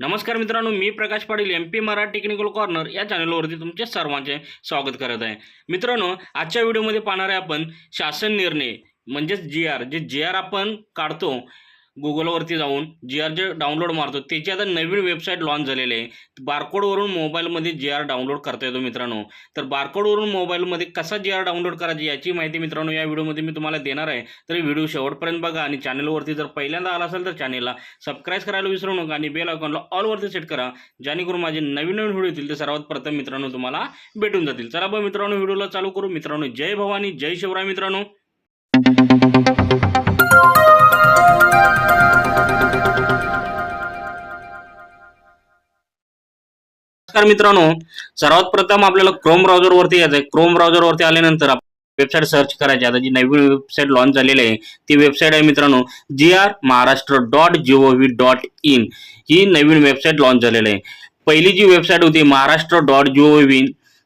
नमस्कार मित्रांनो मी Prakash Patil M P Marathi technical corner या चॅनलवरती तुमचे सर्वांचे स्वागत करत आहे. मित्रांनो आजच्या व्हिडिओमध्ये पाहणार आहे आपण शासन निर्णय म्हणजेच जी आर जे जी आर आपण काढतो गुगलवरती जाऊन जी आर जे डाउनलोड मारतो त्याची आता नवीन वेबसाईट लॉन्च झालेली आहे. बारकोडवरून मोबाईलमध्ये जी आर डाउनलोड करता येतो मित्रांनो. तर बारकोडवरून मोबाईलमध्ये कसा जी आर डाउनलोड करायची याची माहिती मित्रांनो या व्हिडिओमध्ये मी तुम्हाला देणार आहे. तर व्हिडिओ शेवटपर्यंत बघा आणि चॅनलवरती जर पहिल्यांदा आला असेल तर चॅनलला सबस्क्राईब करायला विसरू नका आणि बेल अकाउंटला ऑलवरती सेट करा. जेणेकरून माझे नवीन नवीन व्हिडिओ येतील ते सर्वात प्रथम मित्रांनो तुम्हाला भेटून जातील. चला बघ मित्रांनो व्हिडिओला चालू करू. मित्रांनो जय भवानी जय शिवराय मित्रांनो. नमस्कार मित्रांनो. सर्वात प्रथम आपल्याला क्रोम ब्राउझरवरती यायचं आहे क्रोम ब्राउझरवरती आल्यानंतर वेबसाईट सर्च करायची. आता जी नवीन वेबसाईट लॉन्च झालेली आहे ती वेबसाईट आहे मित्रांनो GR Maharashtra dot GOV V dot in ही नवीन वेबसाईट लॉन्च झालेली आहे. पहिली जी वेबसाईट होती महाराष्ट्र डॉट जीओव्ही व्ही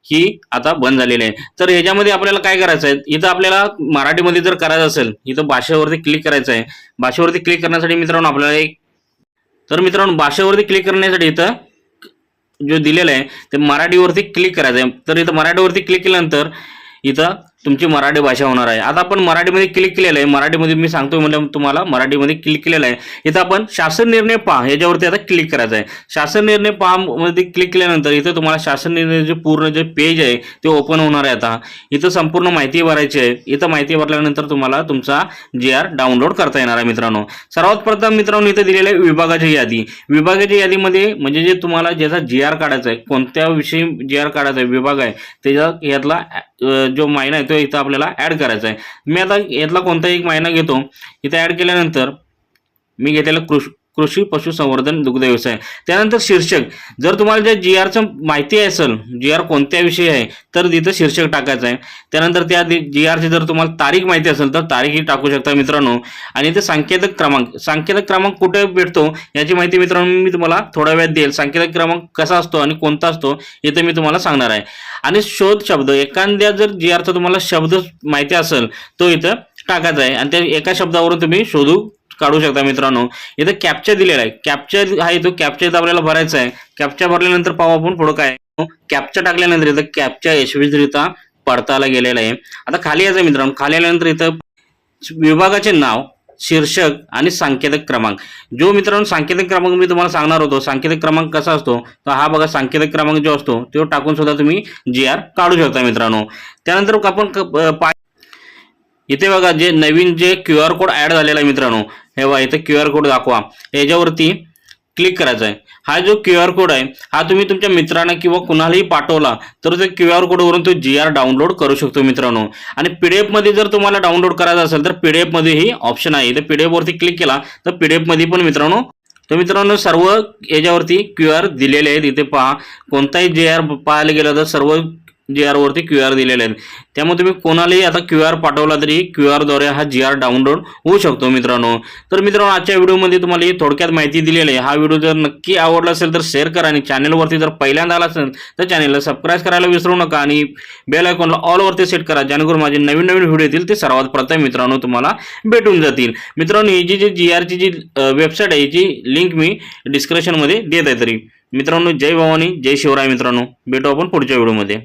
ही आता बंद झालेली आहे. तर ह्याच्यामध्ये आपल्याला काय करायचं आहे इथं आपल्याला मराठीमध्ये जर करायचं असेल इथं भाषेवरती क्लिक करायचं आहे भाषेवरती क्लिक करण्यासाठी मित्रांनो आपल्याला एक तर मित्रांनो भाषेवरती क्लिक करण्यासाठी इथं जो दिलेला आहे ते मराठीवरती क्लिक करायचं आहे. तर इथं मराठीवरती क्लिक केल्यानंतर इथं तुमची मराठी भाषा होणार आहे. आता आपण मराठीमध्ये क्लिक केलेलं आहे. मराठीमध्ये मी सांगतो म्हणजे तुम्हाला मराठीमध्ये क्लिक केलेलं आहे. इथं आपण शासन निर्णय पहा. ह्याच्यावरती आता क्लिक करायचं आहे. शासन निर्णय पहा मध्ये क्लिक केल्यानंतर इथं तुम्हाला शासन निर्णय जे पूर्ण जे पेज आहे ते ओपन होणार आहे आता. इथं संपूर्ण माहिती भरायची आहे. इथं माहिती भरल्यानंतर तुम्हाला तुमचा जी आर डाउनलोड करता येणार आहे मित्रांनो. सर्वात प्रथम मित्रांनो इथं दिलेलं आहे विभागाची यादी. विभागाच्या यादीमध्ये म्हणजे जे तुम्हाला ज्याचा जी आर काढायचा आहे कोणत्या विषयी जी आर काढायचा आहे विभाग आहे त्याचा यातला जो महिना आहे तो इथं आपल्याला ॲड करायचा आहे मी आता यातला कोणता एक महिना घेतो. इथं ॲड केल्यानंतर मी घेतलेलं कृष कृषी पशुसंवर्धन दुग्ध व्यवसाय त्यानंतर शीर्षक जर तुम्हाला ज्या जी आरचं माहिती असेल जी आर कोणत्या विषयी आहे तर तिथं शीर्षक टाकायचं आहे. त्यानंतर त्या जी आरची जर तुम्हाला तारीख माहिती असेल तर तारीखही टाकू शकता मित्रांनो. आणि ते संकेतक क्रमांक संकेतक क्रमांक कुठे भेटतो याची माहिती मित्रांनो मी तुम्हाला थोड्या वेळात देईल. सांकेतिक क्रमांक कसा असतो आणि कोणता असतो हे तर मी तुम्हाला सांगणार आहे. आणि शोध शब्द एखाद्या जर जी आरचा तुम्हाला शब्द माहिती असेल तो इथं टाकायचा आहे. आणि त्या एका शब्दावरून तुम्ही शोधू काढू शकता मित्रांनो. इथं कॅप्चा दिलेला आहे. कॅप्चा आहे तो कॅप्चा इथं आपल्याला भरायचा आहे. कॅप्चा भरल्यानंतर पाहू आपण पुढं काय कॅप्चा टाकल्यानंतर इथं कॅप्चा यशस्वीरित्या पडताळला गेलेला आहे. आता खाली यायचं मित्रांनो. खाली आल्यानंतर इथं विभागाचे नाव शीर्षक आणि सांकेतिक क्रमांक. जो मित्रांनो सांकेतिक क्रमांक मी तुम्हाला सांगणार होतो सांकेतिक क्रमांक कसा असतो तर हा बघा सांकेतिक क्रमांक जो असतो तो टाकून सुद्धा तुम्ही जी आर काढू शकता मित्रांनो. त्यानंतर आपण इथे बघा जे नवीन जे क्यू आर कोड ऍड झालेला आहे मित्रांनो हे बघा इथे क्यू आर कोड दाखवा. याच्यावरती क्लिक करायचा आहे. हा जो क्यू आर कोड आहे हा तुम्ही तुमच्या मित्रांना किंवा कुणालाही पाठवला तर त्या क्यू आर कोडवरून तो जी आर डाउनलोड करू शकतो मित्रांनो. आणि पी डी एफमध्ये जर तुम्हाला डाउनलोड करायचं असेल तर पी डी एफमध्येही ऑप्शन आहे. इथे पी डी एफवरती क्लिक केला तर पी डी एफमध्ये पण मित्रांनो तर मित्रांनो सर्व याच्यावरती क्यू आर दिलेले आहेत. इथे पहा कोणताही जे आर पाहायला गेलं तर सर्व जी आर वरती क्यू आर दिलेले आहेत. त्यामुळे तुम्ही कोणालाही आता क्यू आर पाठवला तरी क्यू आरद्वारे हा जी आर डाउनलोड होऊ शकतो मित्रांनो. तर मित्रांनो आजच्या व्हिडिओमध्ये तुम्हाला ही थोडक्यात माहिती दिलेली आहे. हा व्हिडिओ जर नक्की आवडला असेल तर शेअर करा आणि चॅनलवरती जर पहिल्यांदा आला असेल तर चॅनलला सबस्क्राईब करायला विसरू नका आणि बेल आयकॉनला ऑलवरती सेट करा. जेणेकरून माझे नवीन नवीन व्हिडिओ येतील ते सर्वात प्रथम मित्रांनो तुम्हाला भेटून जातील. मित्रांनो ही जी जी जी आरची जी वेबसाईट आहे याची लिंक मी डिस्क्रिप्शनमध्ये देत आहे तरी. मित्रांनो जय भवानी जय शिवराय मित्रांनो. भेटू आपण पुढच्या व्हिडिओमध्ये.